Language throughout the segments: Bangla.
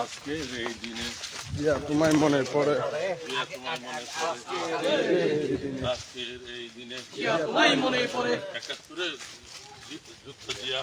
আজকে এই দিনে ইয়া তোমায় মনে পড়ে। প্রিয়া তোমার মনে পড়ে আজকের এই দিনে তোমায় মনে পড়ে। একাত্তরে যুদ্ধ জিয়া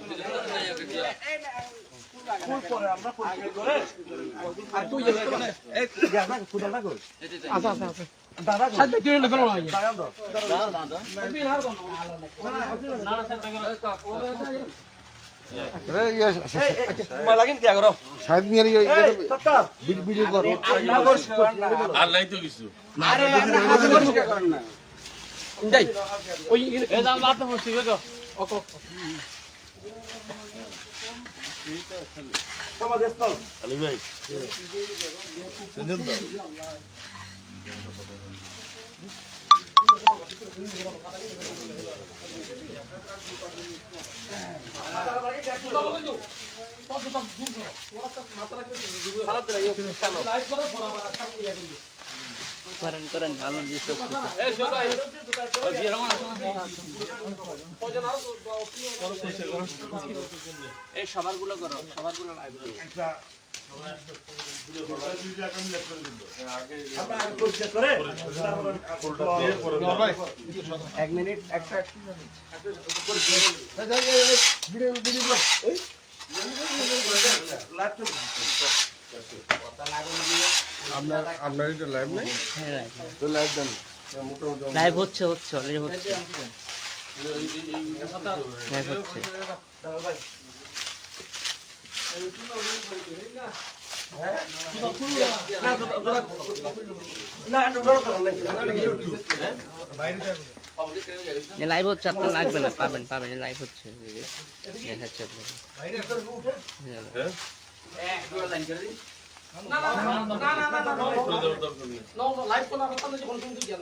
নাই তো কিছু ওই এই দাম লাভ হচ্ছে গো আলী ভাই করেন করেন ভালো দৃশ্য এই সবারগুলো করো সবারগুলো লাইভ এক মিনিট একটা আপনার আপনার এটা লাইভ নেই? তো লাইভ দেন। লাইভ হচ্ছে হচ্ছে অলরেডি হচ্ছে। লাইভ হচ্ছে। লাইভ হচ্ছে আপনার লাগবে না পাবেন পাবেন লাইভ হচ্ছে। দেখাচ্ছে আপনাকে। লাইভ কোন কথা যে কোন কিন্তু জ্ঞান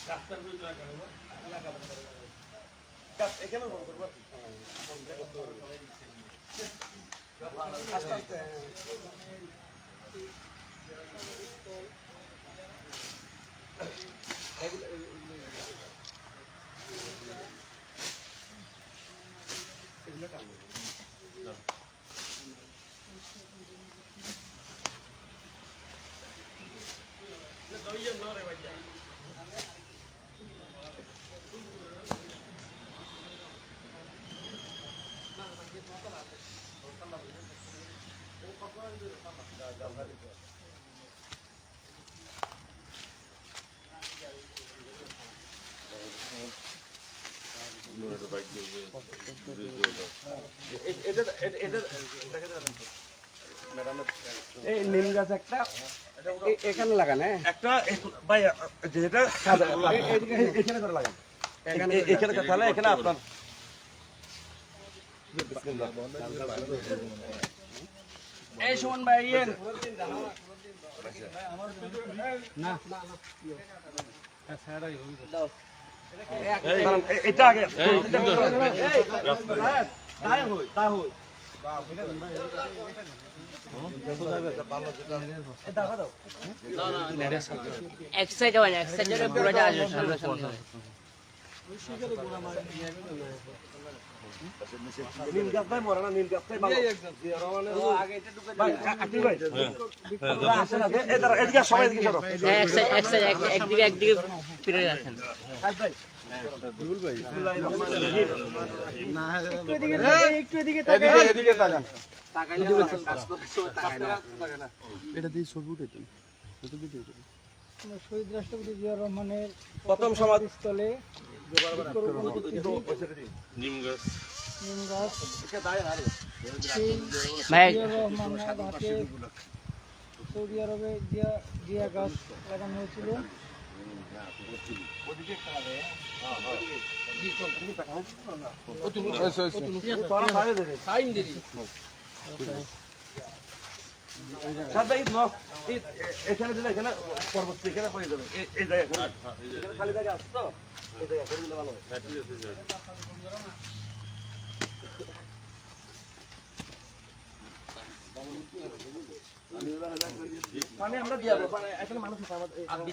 ভালো তো দাও ইগো লাইভ বন্ধ এই নিম গাছ একটা এখানে লাগান হ্যাঁ। একটা ভাই যেটা এখানে করে লাগান। এখানে তাহলে এখানে আপনার এই সুমন ভাই ইয়েন। দাঁড়ান, এ- এক সাইড হয় না এক সাইড সামনে সামনে এটা দিয়ে ছবি উঠেছেন শহীদ রাষ্ট্রপতি জিয়া রহমানের প্রথম সমাজ স্থলে সৌদি আরবে গাছ লাগানো হয়েছিল এখানে দিলে এখানে এখানে হয়ে যাবে এই- খালি আছে তো এই জায়গা করে দিলে ভালো হয় হ্যাঁ, ঠিক আছে, ঠিক আছে। পানি আমরা দিয়ে দেবো মানুষ আছে আমাদের এই- আরেকটি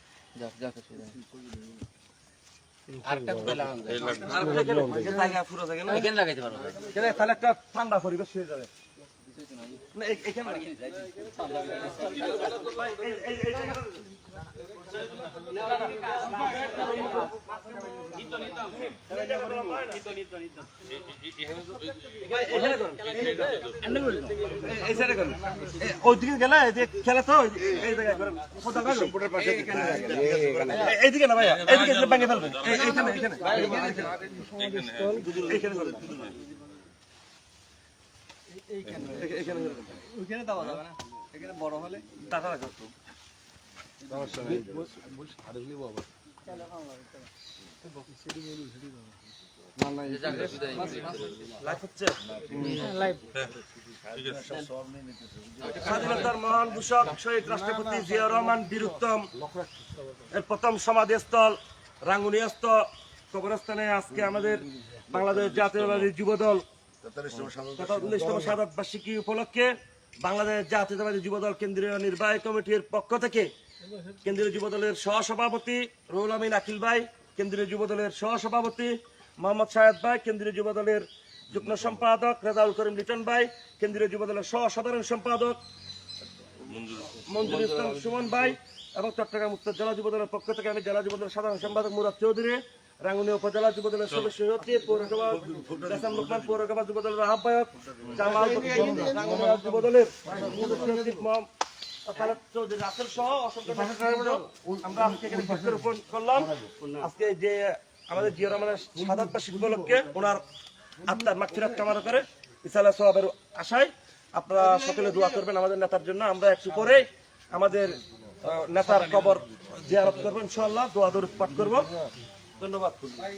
তাহলে একটা ঠান্ডা পরিবেশ হয়ে যাবে না এখানে এইদিকে না এইদিকে ভেঙে ফেলবেন হ্যাঁ। বড় হলে টাকা। মহান ঘোষক শহীদ রাষ্ট্রপতি জিয়া রহমান বীরুত্তম। এর প্রথম সমাধিস্থল রাঙ্গুনিয়াস্ত কবরস্থানে আজকে আমাদের বাংলাদেশ জাতীয়বাদী যুবদল তথা উনিশতম সাধারণ বার্ষিকী উপলক্ষে বাংলাদেশ জাতীয়তাবাদী যুবদল কেন্দ্রীয় নির্বাহী কমিটির পক্ষ থেকে কেন্দ্রীয় যুবদলের সহসভাপতি রুহুল আমিন আকিল ভাই, কেন্দ্রীয় যুবদলের সহসভাপতি মোহাম্মদ সাহেদ ভাই, কেন্দ্রীয় যুবদলের যুগ্ম সম্পাদক রেজাউল করিম লিটন ভাই, কেন্দ্রীয় যুবদলের সহ সাধারণ সম্পাদক মঞ্জুর ইসলাম সুমন ভাই এবং চট্টগ্রাম উত্তর জেলা যুবদলের পক্ষ থেকে আমি জেলা যুবদলের সাধারণ সম্পাদক মুরাদ চৌধুরী রাঙ্গুনি উপজেলা যুবদলের সদস্য সচিব পৌরসভা পৌরসভা যুবদলের আহ্বায়ক জামাল রাঙ্গুনিয়া যুবদলের আমরা আজকে এখানে বৃক্ষরোপণ করলাম। আজকে যে আমাদের জিয়া রহমানের ওনার আত্মার মাগফিরাত কামনা করে ইসালা সোহাবের আশায় আপনারা সকলে দোয়া করবেন আমাদের নেতার জন্য। আমরা একটু পরে আমাদের নেতার কবর জিয়ারত করব ইনশাআল্লাহ দোয়া দরুদ পাঠ করব। ধন্যবাদ। এই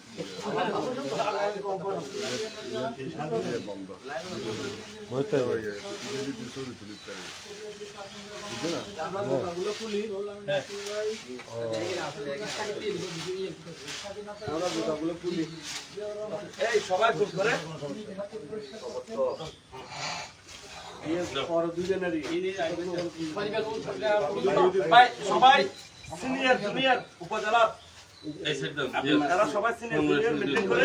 সবাই সিনিয়র জুনিয়র উপজেলা এই সাইডটা তারা সবাই সিনিয়র মিটিং করে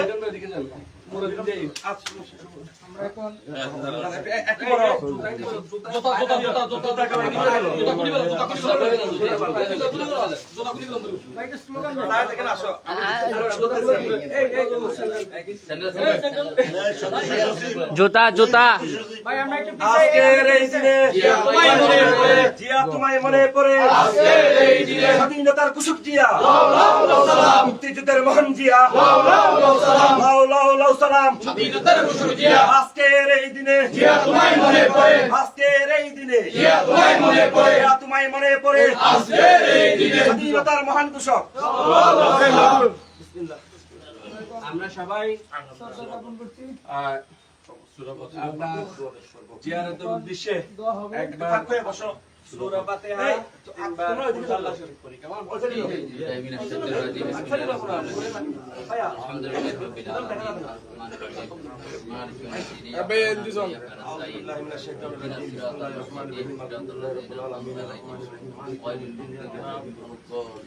জোতা জোতা আজকের এই দিনে তোমায় মনে পড়ে জিয়া তোমায় মনে পড়ে স্বাধীনতার কুসুক জিয়া মুক্তিযুদ্ধের মহান জিয়া লাউ লাউ লাউ সালাম। আজকের এই দিনে তোমায় মনে পড়ে। আজকের এই দিনে তোমায় মনে পড়ে। তোমায় মনে পড়ে। আজকের এই দিনে। স্বাধীনতার মহান কুশক আমরা সবাই শ্রদ্ধা জ্ঞাপন করছি আহ, আপনার জিয়ারতের উদ্দেশ্যে দোয়া হবে একবার সূরা ফাতিহা তিনবার আল্লাহ শরীফ করি কেমন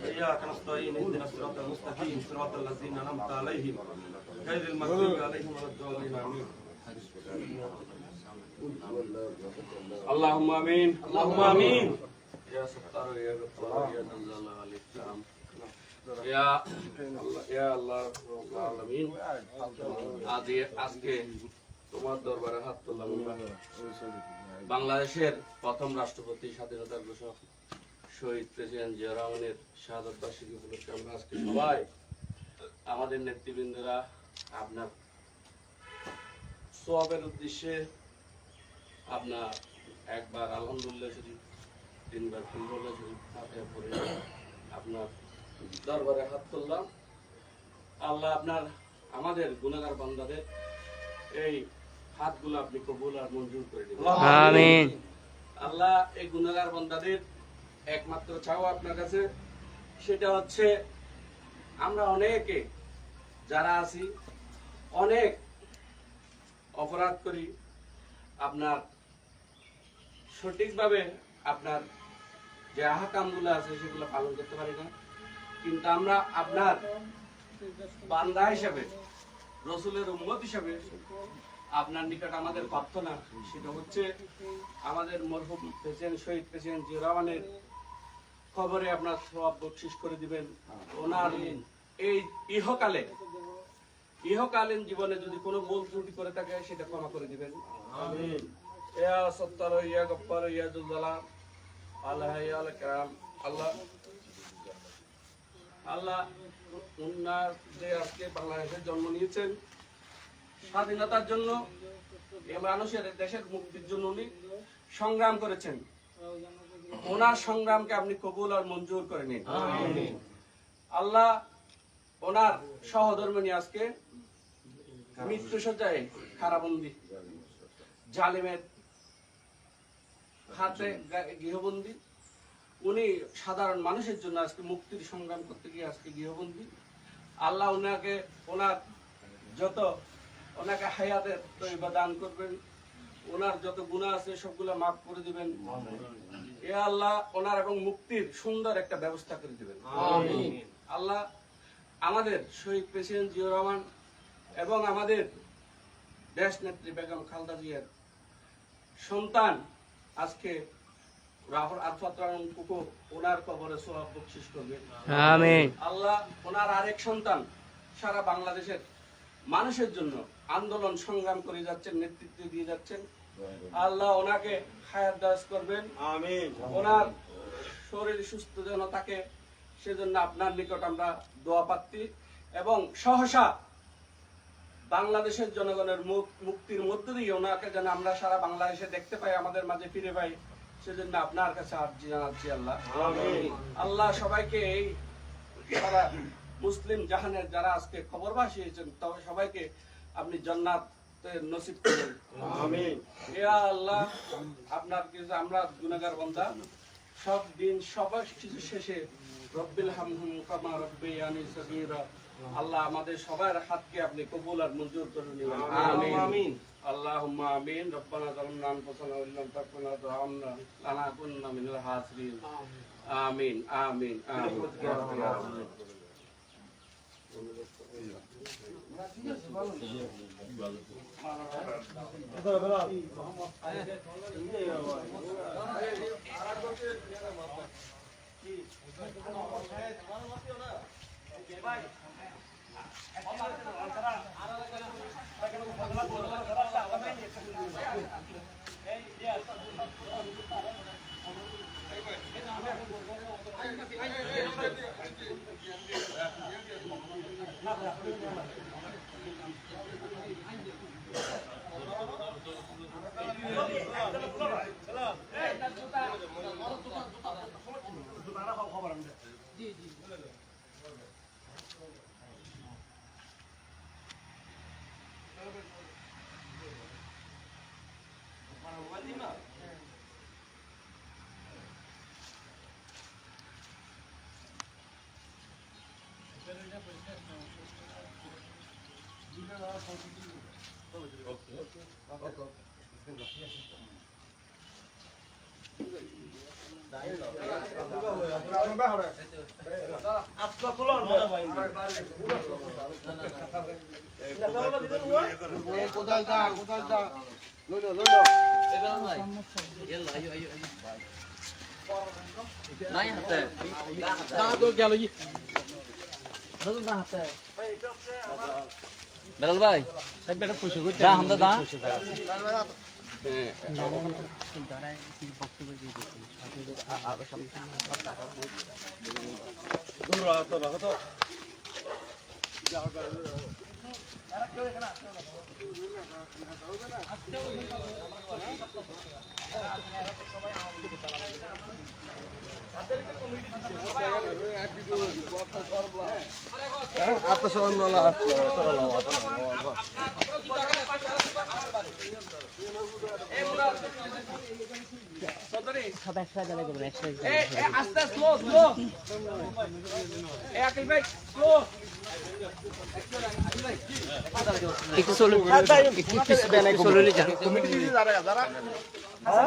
إياك نستعين اهدنا الصراط المستقيم صراط الذين أنعمت عليهم غير المغضوب عليهم ولا الضالين آمين اللهم امين اللهم آمين يا ستار يا غفار يا ذا الجلال والإكرام يا الله يا الله رب العالمين আজ আজকে তোমার দরবারে হাত তুললাম আমরা। বাংলাদেশের প্রথম রাষ্ট্রপতি স্বাধীনতার ঘোষক শহীদ প্রেসিডেন্ট জিয়া রহমানের শাহাদত বার্ষিকী উপলক্ষে আমরা আজকে সবাই আমাদের নেতৃবৃন্দরা আপনার সোয়াবের উদ্দেশ্যে আপনার একবার আলহামদুলিল্লাহ শরীফ তিনবার কুম্ভল্লা শরীফ ফাতিহা পড়ে আপনার দরবারে হাত তুললাম আল্লাহ আপনার আমাদের গুণাগার বান্দাদের এই হাতগুলো আপনি কবুল আর মঞ্জুর করে দিবেন। আল্লাহ এই গুণাগার বান্দাদের একমাত্র চাও আপনার কাছে সেটা হচ্ছে আমরা অনেকে যারা আছি অনেক অপরাধ করি আপনার সঠিকভাবে আপনার যে আহাকামগুলো আছে সেগুলো পালন করতে পারি না। কিন্তু আমরা আপনার বান্দা হিসাবে, রসুলের উম্মত হিসাবে আপনার নিকট আমাদের প্রার্থনা সেটা হচ্ছে আমাদের মরহুম প্রেসিডেন্ট শহীদ প্রেসিডেন্ট জিয়া রহমানের খবরে আপনার সব বকশিস করে দিবেন। ওনার এই ইহকালে, ইহকালীন জীবনে যদি কোনো ভুল ত্রুটি করে থাকে সেটা ক্ষমা করে দিবেন। আমিন। ইয়া গফফার ইয়া জুল জালাল আল্লাহ ইয়া আল কারাম আল্লাহ। উনার যে আজকে বাংলাদেশে জন্ম নিয়েছেন স্বাধীনতার জন্য এ মানুষের দেশের মুক্তির জন্য উনি সংগ্রাম করেছেন। ওনার সংগ্রামকে আপনি কবুল আর মঞ্জুর করে নিন। আল্লাহ ওনার সহধর্মিনী আজকে মৃত্যু সজ্জায় খারাবন্দি জালিমের হাতে গৃহবন্দী। উনি সাধারণ মানুষের জন্য আজকে মুক্তির সংগ্রাম করতে গিয়ে আজকে গৃহবন্দী। আল্লাহ ওনাকে ওনার যত ওনাকে হায়াতের তৈবা দান করবেন। ওনার যত গুণা আছে সবগুলো মাফ করে দিবেন। এ আল্লাহ ওনার এবং মুক্তির সুন্দর একটা ব্যবস্থা করে দিবেন। আল্লাহ আমাদের শহীদ প্রেসিডেন্ট জিয়া রহমান এবং আমাদের দেশ নেত্রী বেগম খালদা জিয়ার সন্তান আজকে রাহুল আরফাত রহমান কুকু ওনার কবরে সোহাব বকশিস করবে আমিন। আল্লাহ ওনার আরেক সন্তান সারা বাংলাদেশের মানুষের জন্য আন্দোলন সংগ্রাম করে যাচ্ছেন নেতৃত্ব দিয়ে যাচ্ছেন। আল্লাহ ওনাকে হায়াত দাস করবেন। আমিন। ওনার শরীর সুস্থ যেন থাকে সেজন্য আপনার নিকট আমরা দোয়া পাচ্ছি। এবং সহসা বাংলাদেশের জনগণের মুক- মুক্তির মধ্য দিয়ে ওনাকে যেন আমরা সারা বাংলাদেশে দেখতে পাই আমাদের মাঝে ফিরে পাই সেজন্য আপনার কাছে আর্জি জানাচ্ছি আল্লাহ। আল্লাহ সবাইকে এই সারা মুসলিম জাহানের যারা আজকে খবর ভাসিয়েছেন তবে সবাইকে আপনি জান্নাত নসিব করবেন আল্লাহ আপনার কিছু আমরা সব দিন সবার কিছু শেষে রব্বিল হামহুম কামা রব্বিয়ানি সগীরা। আল্লাহ আমাদের সবার হাতকে আপনি কবুল আর মঞ্জুর করে নিবেন আমিন আমিন اللهم آمين ربنا ظلمنا أنفسنا وإن لم تغفر لنا وترحمنا لنكونن من الخاسرين খবর আমি জি জি কোথায় যা কোথায় যা লইলো লইলো নাই হাতে গেল বেলাল ভাই দা হামদা দা। সবাই সব একসাথে জ্বালাই করবেন একসাথে আস্তে স্লো স্লো আকিল ভাই স্লো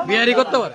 বিহারি করতে পারে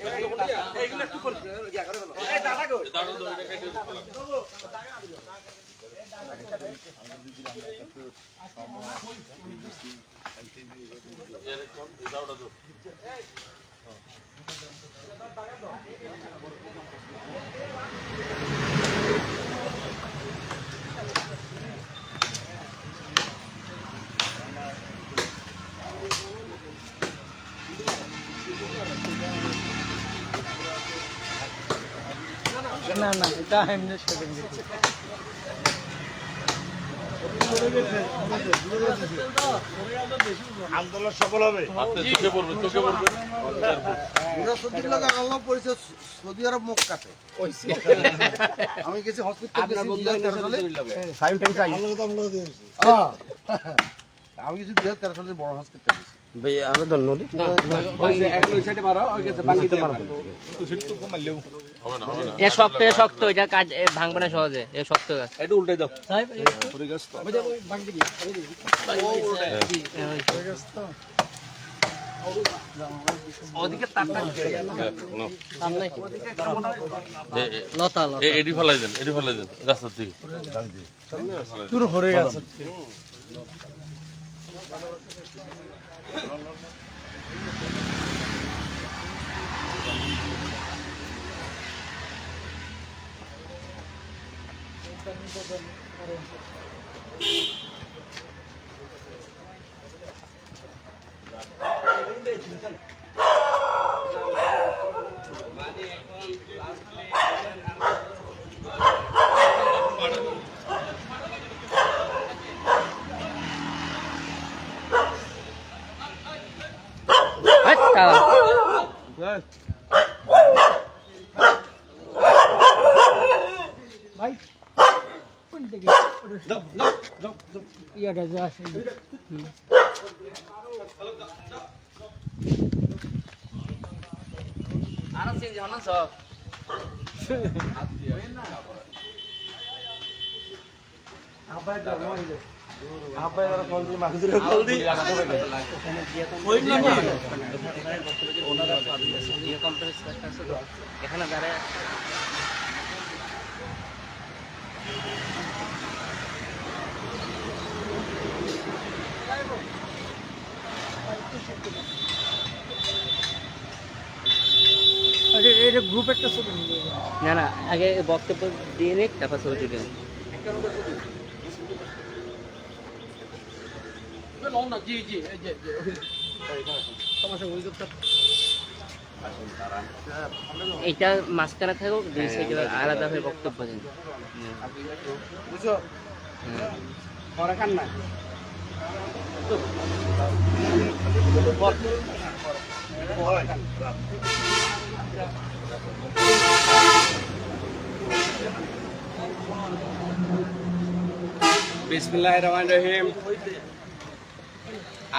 ওই যে বালু কষ্ট বালু বালু আচ্ছা ওইখানে দিয়ে আসতে পারে। দাঁড়ো তো এটা কেটে দিতে এরকম দাঁড়ো তো না না এটা এমনি সেদিন গেছে আন্দোলন সফল হবে হাতে চোখে পড়বে চোখে পড়বে বৃহস্পতির লাগে আল্লাহ পরিচয় সৌদি আরব মুখ কাটে আমি গেছি হসপিটাল আমি গেছি দুই হাজার তেরো সালে বড় হসপিটাল হবে হবে না এ শক্ত এ শক্ত এটা কাজ এ ভাঙবে না সহজে এ শক্ত গাছ একটু উল্টে দাও। ওদিকে তারটা লতা এডি ফেলাই দেন এডি ফেলাই দেন রাস্তার দিকে। দূর হয়ে গেছে 等等等等，等等。আছে তো এখানে দাঁড়ায় এটা গ্রুপ একটা ছবি না না আগে বক্তব্য দিয়ে নিক তারপর ছবি তুলে জি জি এই যে যে, সমস্যা অভিযোগ এইটা মাঝখানে থাকুক দুই সাইডে আলাদা হয়ে। বক্তব্য দিন। বুঝছ? পরে খান না বিসমিল্লাহ রহমান রহিম।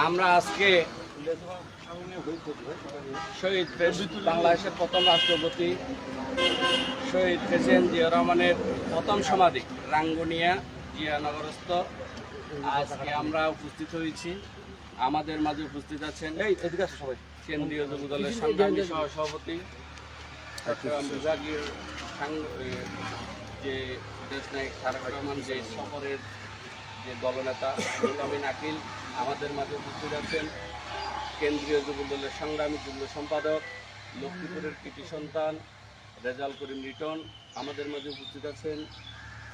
আমরা আজকে শহীদ বাংলাদেশের প্রথম রাষ্ট্রপতি শহীদ প্রেসিডেন্ট জিয়া রহমানের প্রথম সমাধি, রাঙ্গুনিয়া জিয়ানগরস্থ আজকে আমরা উপস্থিত হয়েছি। আমাদের মাঝে উপস্থিত আছেন এই এদিকে আসো সবাই। কেন্দ্রীয় যুব দলের সংগ্রামী সহ সভাপতি চট্টগ্রাম বিভাগীয় যে দেশ নায়ক তারেক রহমান যে সফরের যে দলনেতা নুরুল আকিল আমাদের মাঝে উপস্থিত আছেন কেন্দ্রীয় যুব দলের সংগ্রামী যুগ্ম সম্পাদক লক্ষ্মীপুরের কৃতি সন্তান রেজাল করিম রিটন আমাদের মাঝে উপস্থিত আছেন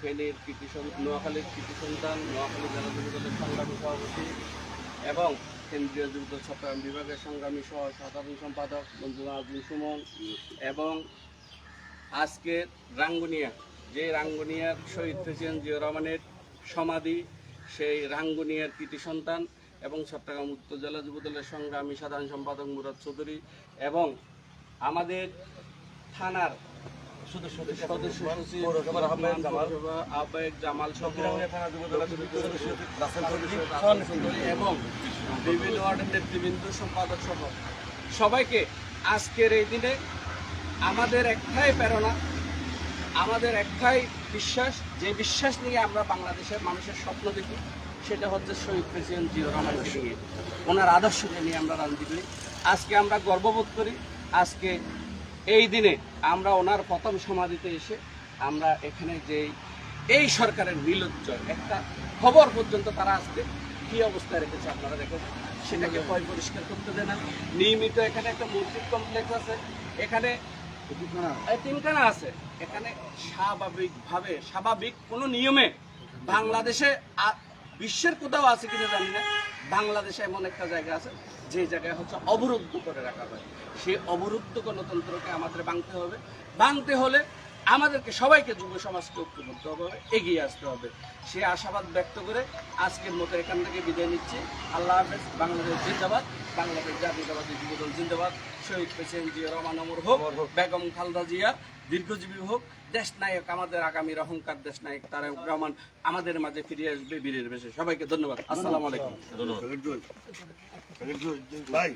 ফেনীর কৃতি নোয়াখালীর কৃতি সন্তান নোয়াখালী জেলা যুব দলের সংগ্রামী সভাপতি এবং কেন্দ্রীয় যুব দল চট্টগ্রাম বিভাগের সংগ্রামী সহ সাধারণ সম্পাদক মঞ্জুরা আজম সুমন এবং আজকের রাঙ্গুনিয়া, যে রাঙ্গুনিয়ার শহীদ প্রেসিডেন্ট জিয়া রহমানের সমাধি, সেই রাঙ্গুনিয়ার কৃতি সন্তান এবং চট্টগ্রাম উত্তর জেলা যুবদলের সংগ্রামী সাধারণ সম্পাদক মুরাদ চৌধুরী এবং আমাদের থানার এবং বিভিন্ন ওয়ার্ডের সবাইকে আজকের এই দিনে আমাদের একটাই প্রেরণা, আমাদের একটাই বিশ্বাস, যে বিশ্বাস নিয়ে আমরা বাংলাদেশের মানুষের স্বপ্ন দেখি, সেটা হচ্ছে শহীদ প্রেসিডেন্ট রহমানকে নিয়ে। ওনার আদর্শকে নিয়ে আমরা রাজনীতি করি আজকে আমরা গর্ববোধ করি, আজকে এই দিনে আমরা ওনার প্রথম সমাধিতে এসে আমরা এখানে যে এই সরকারের নিলজ্জ একটা খবর পর্যন্ত তারা আজকে কি অবস্থায় রেখেছে আপনারা দেখেন। সেটাকে পয় পরিষ্কার করতে দেয় না। নিয়মিত এখানে একটা মসজিদ কমপ্লেক্স আছে। এখানে তিনখানা। আছে। এখানে স্বাভাবিকভাবে স্বাভাবিক কোনো নিয়মে বাংলাদেশে বিশ্বের কোথাও আছে কিনা জানি না। বাংলাদেশে এমন একটা জায়গা আছে যে জায়গায় হচ্ছে অবরুদ্ধ করে রাখা হয়। সেই অবরুদ্ধ গণতন্ত্রকে আমাদের ভাঙতে হবে। ভাঙতে হলে আমাদেরকে সবাইকে যুব সমাজকে ঐক্যবদ্ধ হবে এগিয়ে আসতে হবে। সে আশাবাদ ব্যক্ত করে আজকের মতো এখান থেকে বিদায় নিচ্ছি। আল্লাহ হাফেজ। বাংলাদেশ জিন্দাবাদ। বাংলাদেশ জাতীয়তাবাদী যুবদল জিন্দাবাদ। শহীদ প্রেসিডেন্ট জিয়া রহমান অমর হোক। বেগম খালদা জিয়া দীর্ঘজীবী হোক। দেশ নায়ক আমাদের আগামী অহংকার দেশ নায়ক তারেক রহমান আমাদের মাঝে ফিরে আসবে বীরের বেশে। সবাইকে ধন্যবাদ। আসসালামু আলাইকুম। ভাই।